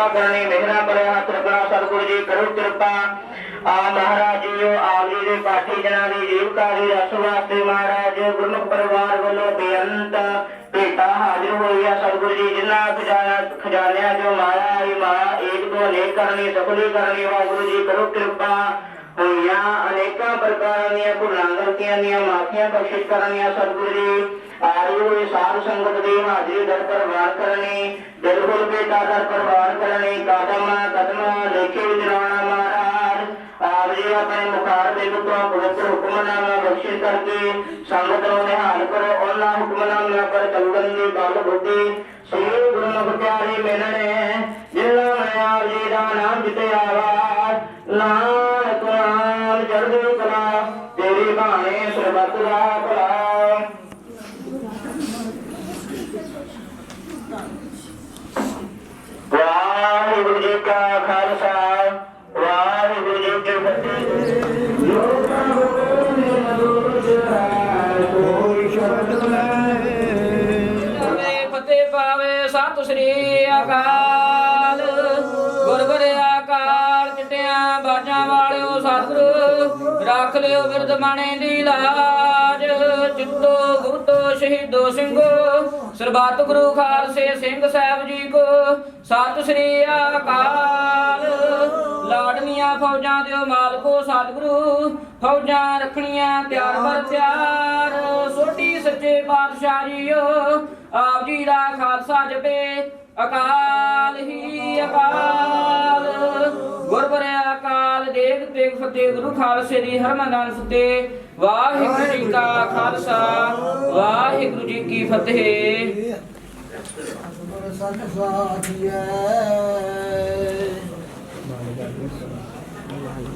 ਕਿਰਪਾ ਕਰਨੀ ਮਿਹਰਾਂ ਭਰਿਆ ਹੱਥ ਸਤਿਗੁਰੂ ਜੀ ਕਰੋ ਕਿਰਪਾ। ਆ ਮਹਾਰਾਜ ਜੀਓ, ਆਪ ਜੀ ਦੇ ਪਾਠੀ ਜਨਾਂ ਦੀ ਜੀਵਕਾਰੀ ਰਸ ਵਾਸਤੇ ਮਹਾਰਾਜ ਗੁਰਮੁਖ ਪਰਿਵਾਰ ਵੱਲੋਂ ਬੇਅੰਤ ਭੇਟਾ ਹਾਜ਼ਰ ਹੋਈ ਆ ਸਤਿਗੁਰੂ ਜੀ ਜਿਨ੍ਹਾਂ ਖਜ਼ਾਨਾ ਖਜ਼ਾਨਿਆਂ ਜੋ ਮਾਇਆ ਹੀ ਮਾਇਆ ਏਕ ਤੋਂ ਅਨੇਕ ਕਰਨੀ, ਸਫਲੀ ਕਰਨੀ, ਵਾਹਿਗੁਰੂ ਜੀ, ਕਰੋ ਕਿਰਪਾ। ਹੋਈਆਂ ਅਨੇਕਾਂ ਪ੍ਰਕਾਰਾਂ ਦੀਆਂ ਭੁੱਲਾਂ ਗਲਤੀਆਂ ਦੀਆਂ, ਮਾਫੀਆਂ, ਬਖਸ਼ਿਸ਼ ਕਰਨੀਆਂ ਸਤਿਗੁਰੂ ਜੀ ਆਈ ਹੋਈ ਸਾਧ ਸੰਗਤ ਦੀ ਹਾਜ਼ਰੀ ਦਰ ਪ੍ਰਵਾਨ ਕਰਨੀ, ਦਿਲ ਖੁੱਲ ਕੇ ਦਰ ਪ੍ਰਵਾਨ ਕਰਨੀ, ਕਦਮ ਕਦਮ, ਲੇਖੇ ਵਿਦਰਾਣਾ ਮਹਾਰਾਜ, ਆਪ ਜੀ ਆਪਣੇ ਮੁਖਾਰ ਦੇ ਤੋਂ ਪਵਿੱਤਰ ਹੁਕਮਨਾਮਾ ਬਖਸ਼ਿਸ਼ ਕਰਕੇ ਸੰਗਤ ਨੂੰ ਨਿਹਾਲ ਕਰੋ। ਉਹਨਾਂ ਹੁਕਮਨਾਮਿਆਂ ਪਰ ਚੱਲਣ ਦੀ ਬਲ ਬੁੱਧੀ। ਸ੍ਰੀ ਗੁਰੂ ਨਾਨਕ ਪਿਆਰੇ ਮਿਲਣੇ ਜਿਨ੍ਹਾਂ ਮੈਂ ਆਪ ਜੀ ਦਾ ਨਾਮ ਜਿਤਿਆ ਵਾ, ਨਾਮ ਤੇਰੀ ਬਾਣੇ ਦਾ ਭਲਾ ਵਾਹਿਗੁਰੂ ਜੀ ਕਾ ਖਾਲਸਾ, ਵਾਹਿਗੁਰੂ ਜੀ ਕੀ ਫਤਿਹ। ਜੋ ਪ੍ਰਭੂ ਨੇ ਦੁਰਜਾ ਕੋਈ ਸ਼ਬਦ ਕਰੇ ਫਤਿਹ ਪਾਵੇ ਸਤਿ ਸ੍ਰੀ ਅਕਾਲ। ਰੱਖ ਬਿਰਦ ਬਾਣੇ ਦੀ ਲਾਜ, ਚਿੱਤੋ ਗੁਰਤੋ ਸ਼ਹੀਦੋ ਸਿੰਘੋ। ਸਰਬੱਤ ਗੁਰੂ ਖਾਲਸੇ ਸਿੰਘ ਸਾਹਿਬ ਜੀ ਕੋ ਸਤਿ ਸ੍ਰੀ ਅਕਾਲ। ਲਾਡਨੀਆਂ ਫੌਜਾਂ ਦਿਓ ਮਾਲਕੋ ਸਤਿਗੁਰੂ, ਫੌਜਾਂ ਰੱਖਣੀਆਂ ਤਿਆਰ ਬਰ ਤਿਆਰ। ਸੋਢੀ ਸੱਚੇ ਪਾਤਸ਼ਾਹ ਜੀਓ, ਆਪ ਜੀ ਦਾ ਖਾਲਸਾ ਜਪੇ। ਅਕਾਲ ਹੀ ਅਕਾਲ। ਗੁਰਪੁਰਿਆ ਤੇਗ ਫਤਿਹ ਗੁਰੂ ਖਾਲਸੇ ਦੀ ਹਰਮੰਦਾਨ ਫਤਿਹ। ਵਾਹਿਗੁਰੂ ਜੀ ਕਾ ਖਾਲਸਾ, ਵਾਹਿਗੁਰੂ ਜੀ ਕੀ ਫਤਿਹ।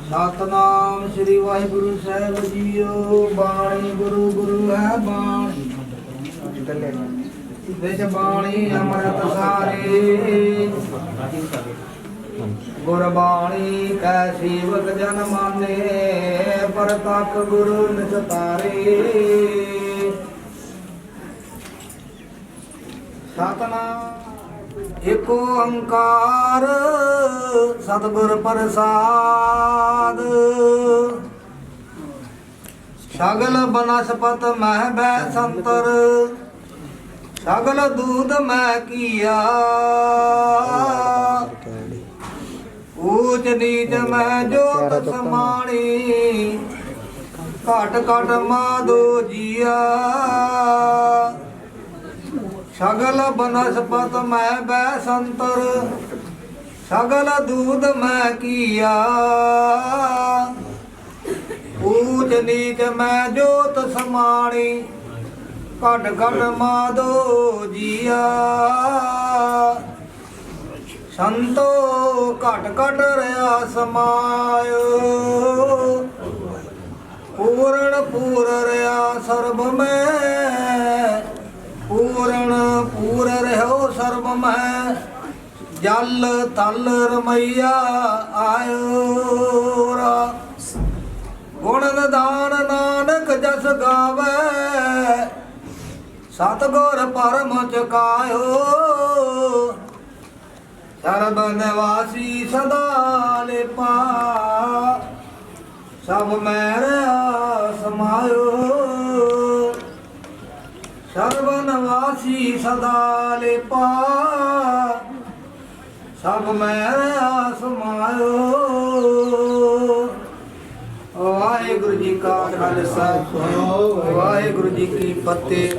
ਸਤਨਾਮ ਸ੍ਰੀ ਵਾਹਿਗੁਰੂ ਸਾਹਿਬ ਜੀਓ, ਬਾਣੀ ਗੁਰੂ ਗੁਰੂ ਹੈ ਬਾਣੀ। ਵਿੱਚ ਬਾਣੀ, ਅੰਮ੍ਰਿਤ ਸਾਰੇ। ਗੁਰਬਾਣੀ ਕੈ ਸੇਵਕ ਜਨ ਮਾਨੇ ਪਰਤਕ ਗੁਰੂ ਨਿਸਤਾਰੇ ਸਤਨਾਮ ਏਕ ਓੰਕਾਰ, ਸਤਿਗੁਰ ਪ੍ਰਸਾਦ। ਸਗਲ ਬਨਸਪਤ ਮਹਿ ਬੈ ਸੰਤਰ, ਸਗਲ ਦੂਧ ਮੈਂ ਕੀਆ। ਊਚ ਨੀਚ ਮੈਂ ਜੋਤ ਸਮਾਣੀ ਘਟ ਘਟ ਮਾਦੋ ਜੀਆ। ਸਗਲ ਬਨਸਪਤ ਮੈਂ ਬੈ ਸੰਤਰ ਸਗਲ ਦੂਧ ਮੈਂ ਕੀਆ। ਊਚ ਨੀਚ ਮੈਂ ਜੋਤ ਸਮਾਣੀ ਘਟ ਘਟ ਮਾਦੋ ਜੀਆ। ਸੰਤੋ ਘਟ ਘਟ ਰਿਆ ਸਮਾਇਓ। ਪੂਰਨ ਪੂਰ ਰਿਆ ਸਰਬ ਮੈਂ। ਪੂਰਨ ਪੂਰ ਰਹਿਓ ਸਰਬ ਮੈਂ। ਜਲ ਤਲ ਰਮਈਆ ਆਇਓ ਰਾ। ਗੁਣ ਨਿਧਾਨ ਨਾਨਕ ਜਸ ਗਾਵੇ। ਸਤਗੁਰ ਪਰਮ ਚਕਾਇਓ। ਸਰਬ ਨਿਵਾਸੀ ਸਦਾ ਲੇਪਾ ਸਭ ਮੈਰਿਆ ਸਮਾਇਓ। ਸਰਬ ਨਿਵਾਸੀ ਸਦਾ ਲੇਪਾ ਸਭ ਮੈਰਿਆ ਸਮਾਇਓ। ਵਾਹਿਗੁਰੂ ਜੀ ਕਾ ਖਾਲਸਾ। ਵਾਹਿਗੁਰੂ ਜੀ ਕੀ ਫਤਿਹ।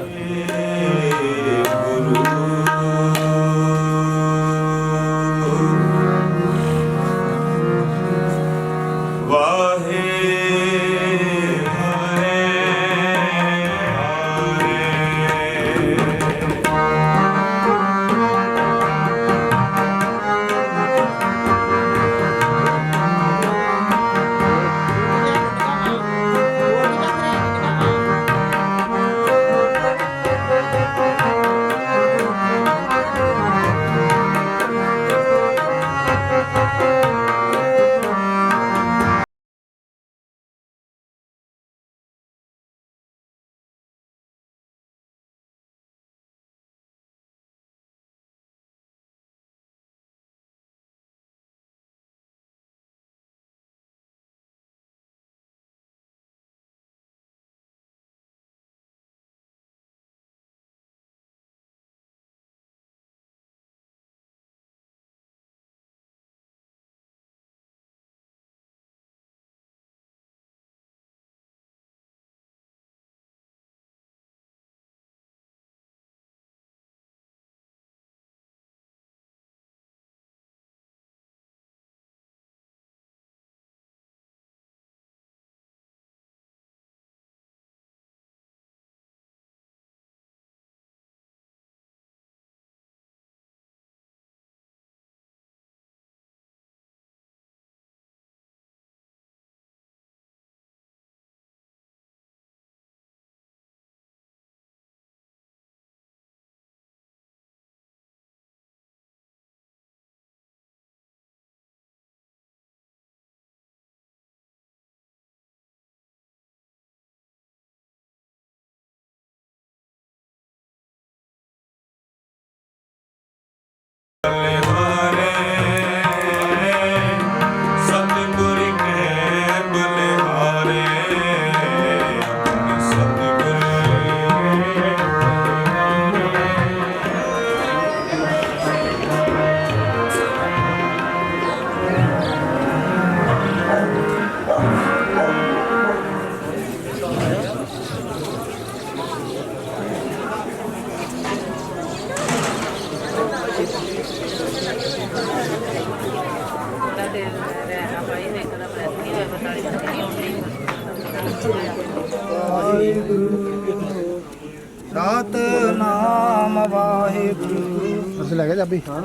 ਵਾਹਿਗੁਰੂ। ਅਸੀਂ ਲੈ ਗਏ ਚਾਬੀ ਧੰਨ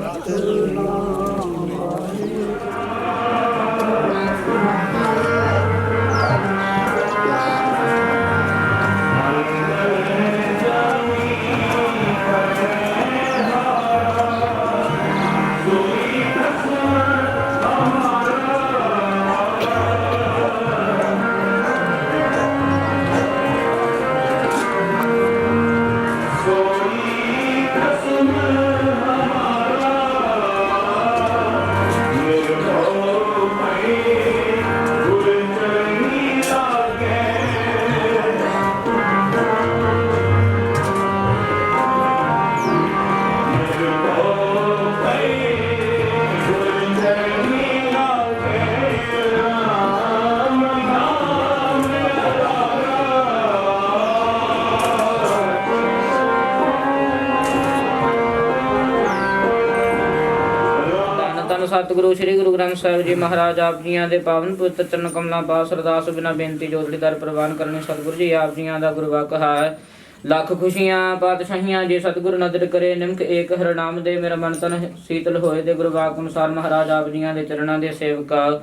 ਸਤਿਗੁਰੂ ਸ੍ਰੀ ਗੁਰੂ ਗ੍ਰੰਥ ਸਾਹਿਬ ਜੀ ਮਹਾਰਾਜ ਆਪ ਜੀਆਂ ਦੇ ਪਾਵਨ ਪਵਿੱਤਰ ਚਰਨ ਕਮਲਾਂ ਪਾਸ ਅਰਦਾਸ ਬਿਨਾ ਬੇਨਤੀ ਜੋਦੜੀ ਦਰ ਪ੍ਰਵਾਨ ਕਰਨੀ ਸਤਿਗੁਰੂ ਜੀ ਆਪ ਜੀਆਂ ਦਾ ਗੁਰਵਕ ਹੈ। ਲੱਖ ਖੁਸ਼ੀਆਂ, ਪਾਤਸ਼ਾਹੀਆਂ ਜੇ ਸਤਿਗੁਰ ਨਦਰ ਕਰੇ, ਨਿਮਕ ਏਕ ਹਰਨਾਮ ਦੇ ਮੇਰਾ ਮਨ ਤਨ ਸੀਤਲ ਹੋਏ ਦੇ ਗੁਰਵਾਕ ਅਨੁਸਾਰ ਮਹਾਰਾਜ ਆਪ ਜੀਆਂ ਦੇ ਚਰਨਾਂ ਦੇ ਸੇਵਕਾ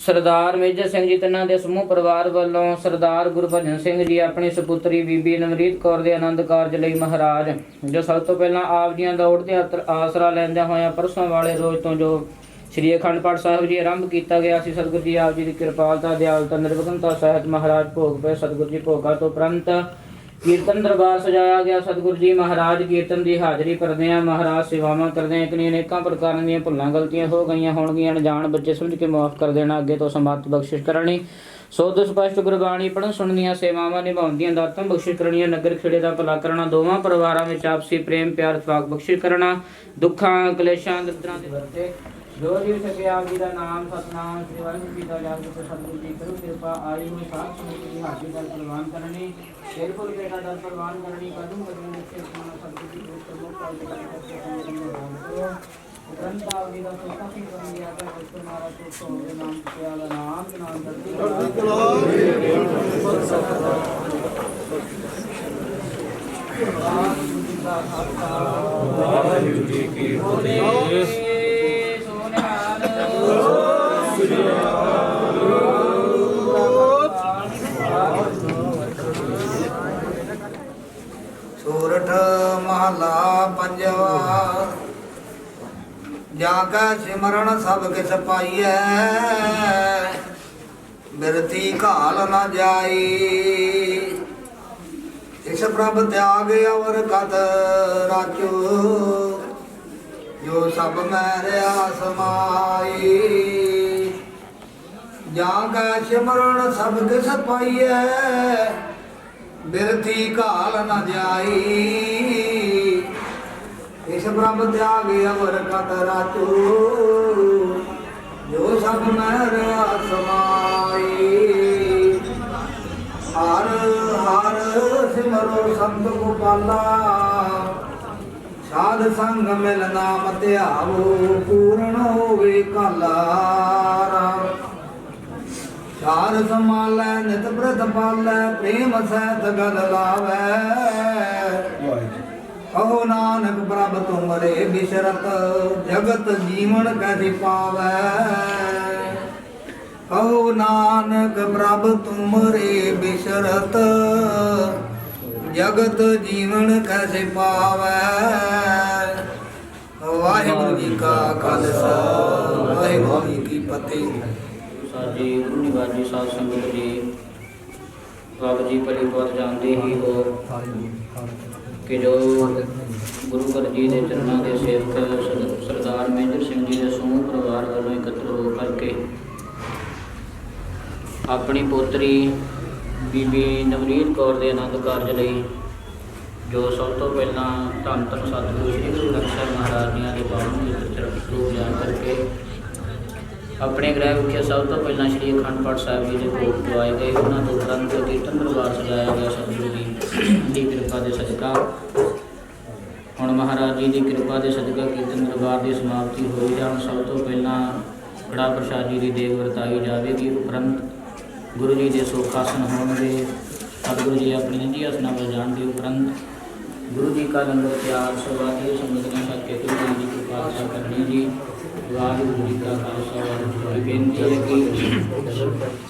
ਸਰਦਾਰ ਮੇਜਰ ਸਿੰਘ ਜੀ ਤਿੰਨਾਂ ਦੇ ਸਮੂਹ ਪਰਿਵਾਰ ਵੱਲੋਂ ਸਰਦਾਰ ਗੁਰਭਜਨ ਸਿੰਘ ਜੀ ਆਪਣੀ ਸੁਪੁੱਤਰੀ ਬੀਬੀ ਨਵਰੀਤ ਕੌਰ ਦੇ ਆਨੰਦ ਕਾਰਜ ਲਈ ਮਹਾਰਾਜ, ਜੋ ਸਭ ਤੋਂ ਪਹਿਲਾਂ ਆਪ ਜੀਆਂ ਦਾ ਉੜਦੇ ਆਤਰ ਆਸਰਾ ਲੈਂਦਿਆਂ ਹੋਇਆਂ ਪਰਸੋਂ ਵਾਲੇ ਰੋਜ਼ ਤੋਂ ਜੋ ਸ੍ਰੀ ਅਖੰਡ ਪਾਠ ਸਾਹਿਬ ਜੀ ਆਰੰਭ ਕੀਤਾ ਗਿਆ ਸੀ, ਸਤਿਗੁਰੂ ਜੀ ਆਪ ਜੀ ਦੀ ਕਿਰਪਾਲਤਾ, ਦਿਆਲਤਾ, ਨਿਰਵਿਘਨਤਾ ਸਹਿਤ ਮਹਾਰਾਜ ਭੋਗ ਪਏ, ਸਤਿਗੁਰੂ ਜੀ ਭੋਗਾ ਤੋਂ ਉਪਰੰਤ ਕੀਰਤਨ ਦਰਬਾਰ ਸਜਾਇਆ ਗਿਆ। ਸਤਿਗੁਰੂ ਜੀ ਮਹਾਰਾਜ ਕੀਰਤਨ ਦੀ ਹਾਜ਼ਰੀ ਕਰਦੇ ਆ। ਮਹਾਰਾਜ ਸੇਵਾਵਾਂ ਕਰਦੇ ਆ। ਇਤਨੀ ਅਨੇਕਾਂ ਪ੍ਰਕਾਰਾਂ ਦੀਆਂ ਭੁੱਲਾਂ ਗਲਤੀਆਂ ਹੋ ਗਈਆਂ ਹੋਣਗੀਆਂ ਅਣਜਾਣ ਬੱਚੇ ਸਮਝ ਕੇ ਮਾਫ ਕਰ ਦੇਣਾ। ਅੱਗੇ ਤੋਂ ਸਮਤ ਬਖਸ਼ਿਸ਼ ਕਰਨੀ। ਸੋਧ ਸਪਸ਼ਟ ਗੁਰਬਾਣੀ ਪੜਨ ਸੁਣਦੀਆਂ ਸੇਵਾਵਾਂ ਨਿਭਾਉਂਦੀਆਂ ਦਾਤਾਂ ਬਖਸ਼ਿਸ਼ ਕਰਨੀਆਂ। ਨਗਰ ਖੇੜੇ ਦਾ ਭਲਾ ਕਰਨਾ। ਦੋਵਾਂ ਪਰਿਵਾਰਾਂ ਵਿੱਚ ਆਪਸੀ ਪ੍ਰੇਮ, ਪਿਆਰ ਤਵਾਕ ਬਖਸ਼ਿਸ਼ ਕਰਨਾ। ਦੁੱਖਾਂ, ਕਲੇਸ਼ਾਂ, ਦਰਦਾਂ ਦੇ ਵਰਤੇ ਜੋ ਜੀ ਸਕੇ ਆਪ ਜੀ ਦਾ ਨਾਮ ਸਤਨਾਮ ਸ੍ਰੀ ਵਾਹਿਗੁਰੂ ਜੀ ਦਾ ਜਾਪ ਕੇ ਸਤਿਗੁਰੂ ਜੀ ਕਰੋ ਕਿਰਪਾ ਆਈ ਹੋਈ ਸਾਧ ਸੰਗਤ ਦੀ ਹਾਜ਼ਰੀ ਦਾ ਪ੍ਰਵਾਨ ਕਰਨੀ ਫਿਰ ਬੇਟਾ ਦਾ ਪ੍ਰਵਾਨ ਕਰਨੀ ਕਦਮ ਕਦਮ ਵਿੱਚ ਸਤਨਾਮ ਸਤਿਗੁਰੂ ਜੀ ਦੇ ਪ੍ਰਮੁੱਖ ਕਾਲ ਦੇ ਕਰਕੇ ਸੰਗਤ ਨੂੰ ਨਾਮ ਕਰੋ। ਆਪ ਜੀ ਦਾ ਸੋਤਾ ਕੀ ਕਰਨ ਗਿਆ ਤਾਂ ਡਾਕਟਰ ਮਹਾਰਾਜ ਤੋਂ ਸੋ ਦੇ ਨਾਮ ਪਿਆ ਦਾ ਨਾਮ ਤੇ ਨਾਮ ਦਰਦੀ ਵਾਹਿਗੁਰੂ ਜੀ ਕੀ ਫਤਿਹ। ਜਾ ਕੈ ਸਿਮਰਨ ਸਭ ਕਿਸ ਪਾਈਐ। ਬਿਰਤੀ ਘਾਲ ਨਾ ਜਾਈ। ਇਸ ਪ੍ਰਭ ਤਿਆਗ ਅਵਰ ਕਤ ਰਾਚੋ, ਜੋ ਸਭ ਮੈਂ ਰਿਆ ਸਮਾਈ ਜਾ ਕੈ ਸਿਮਰਨ ਸਭ ਕਿਸ ਪਾਈਐ, ਬਿਰਤੀ ਘਾਲ ਨਾ ਜਾਈ। ਸਭ ਬ੍ਰਹਮ ਤਿਆਗ ਅਵਰ ਕਤ ਰਾਚੋ ਜੋ ਸਭ ਮੈਂ ਰਿਆ ਸਮਾਈ ਹਰ ਹਰ ਸਿਮਰੋ ਸੰਤ ਗੋਪਾਲਾ। ਸਾਧ ਸੰਗ ਮਿਲ ਨਾਮ ਧਿਆਵੋ, ਪੂਰਨ ਹੋਵੇ ਕਾਲਾ ਰਾਮ ਚਾਰ ਸਮਾਲੈ ਨਿਤ ਬ੍ਰਤ ਪਾਲੈ ਪ੍ਰੇਮ ਸਹਿਤ ਗਲ ਲਾਵੈ। ਕਹੋ ਨਾਨਕ ਪ੍ਰਭ ਤੁਮਰੇ ਬਿਸ਼ਰਤ ਜਗਤ ਜੀਵਨ ਕੈਸੀ ਪਾਵੈ। ਕਹੋ ਨਾਨਕ ਪ੍ਰਭ ਤੁਮਰੇ ਬਿਸ਼ਰਤ ਜਗਤ ਜੀਵਨ ਕੈਸੇ ਪਾਵੈ। ਵਾਹਿਗੁਰੂ ਜੀ ਕਾ ਖਾਲਸਾ ਵਾਹਿਗੁਰੂ ਜੀ ਕੀ ਫਤਿਹ। ਸਾਜੀ ਗੁਰੂ ਨਿਵਾਜੀ ਸਾਧ ਸੰਗਤ ਜੀ ਬਾਬਾ ਜੀ ਭਲੀ ਬਹੁਤ ਜਾਣਦੇ ਹੀ ਹੋ। ਕਿ ਜੋ ਗੁਰੂ ਘਰ ਜੀ ਦੇ ਚਰਨਾਂ ਦੇ ਸੇਵਕ ਸਰਦਾਰ ਮੇਜਰ ਸਿੰਘ ਜੀ ਦੇ ਸਮੂਹ ਪਰਿਵਾਰ ਵੱਲੋਂ ਇਕੱਤਰ ਹੋ ਕਰਕੇ ਆਪਣੀ ਪੋਤਰੀ ਬੀਬੀ ਨਵਨੀਤ ਕੌਰ ਦੇ ਆਨੰਦ ਕਾਰਜ ਲਈ ਜੋ ਸਭ ਤੋਂ ਪਹਿਲਾਂ ਧੰਨ ਧੰਨ ਸਤਿਗੁਰੂ ਸ੍ਰੀ ਗੁਰੂ ਗ੍ਰੰਥ ਸਾਹਿਬ ਮਹਾਰਾਜ ਦੀਆਂ ਦੇ ਪਾਵਨ ਪਵਿੱਤਰ ਚਰਨ ਜਾਣ ਕਰਕੇ ਆਪਣੇ ਗ੍ਰਹਿ ਵਿਖੇ ਸਭ ਤੋਂ ਪਹਿਲਾਂ ਸ੍ਰੀ ਅਖੰਡ ਪਾਠ ਸਾਹਿਬ ਜੀ ਦੇ ਭੋਗ ਪਵਾਏ ਗਏ। ਉਹਨਾਂ ਤੋਂ ਤੁਰੰਤ ਕੀਰਤਨ ਦਰਬਾਰ ਸਜਾਇਆ ਗਿਆ। ਸਤਿਗੁਰੂ ਜੀ ਦੀ ਕਿਰਪਾ ਦੇ ਸਦਕਾ ਹੁਣ ਮਹਾਰਾਜ ਜੀ ਦੀ ਕਿਰਪਾ ਦੇ ਸਦਕਾ ਕੀਰਤਨ ਦਰਬਾਰ ਦੀ ਸਮਾਪਤੀ ਹੋਈ ਜਾਣ। ਸਭ ਤੋਂ ਪਹਿਲਾਂ ਕੜਾ ਪ੍ਰਸ਼ਾਦ ਜੀ ਦੀ ਦੇਗ ਵਰਤਾਈ ਜਾਵੇਗੀ। ਉਪਰੰਤ ਗੁਰੂ ਜੀ ਦੇ ਸੋਖਾਸਨ ਹੋਣਗੇ। ਸਤਿਗੁਰੂ ਜੀ ਆਪਣੀ ਨਿੱਜੀ ਅਸਨਾ ਵੱਲ ਜਾਣ ਦੇ ਉਪਰੰਤ ਗੁਰੂ ਜੀ ਕਾ ਲੰਗਰ ਤਿਆਰ ਸੇਵਾ ਇਹ ਸੰਗਤ ਨੇ ਸਕੇ ਗੁਰੂ ਜੀ ਦੀ ਪਾਤਸ਼ਾਹ ਕਰਨੀ ਜੀ। ਵਾਹਿਗੁਰੂ ਜੀ ਕਾ ਖਾਲਸਾ ਵਾਹਿਗੁਰੂ ਜੀ ਬੇਨਤੀ ਹੈ ਕਿ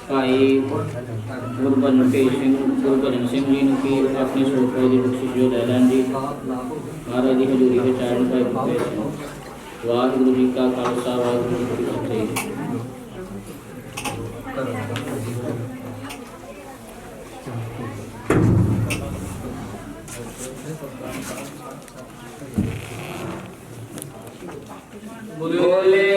ਭਾਈ ਗੁਰਬਨ ਕੇ ਸਿੰਘ ਗੁਰਬਨ ਸਿੰਘ ਜੀ ਨੂੰ ਕੀ ਆਪਣੀ ਸੋਪੇ ਦੀ ਬਖਸ਼ਿਸ਼ ਜੋ ਲੈ ਲੈਣ ਜੀ ਮਹਾਰਾਜ ਦੀ ਹਜ਼ੂਰੀ ਵਿੱਚ ਆਉਣ ਭਾਈ ਭੁਪੇ ਵਾਹਿਗੁਰੂ ਜੀ ਕਾ ਖਾਲਸਾ, ਵਾਹਿਗੁਰੂ ਜੀ ਕੀ ਫਤਿਹ। বলে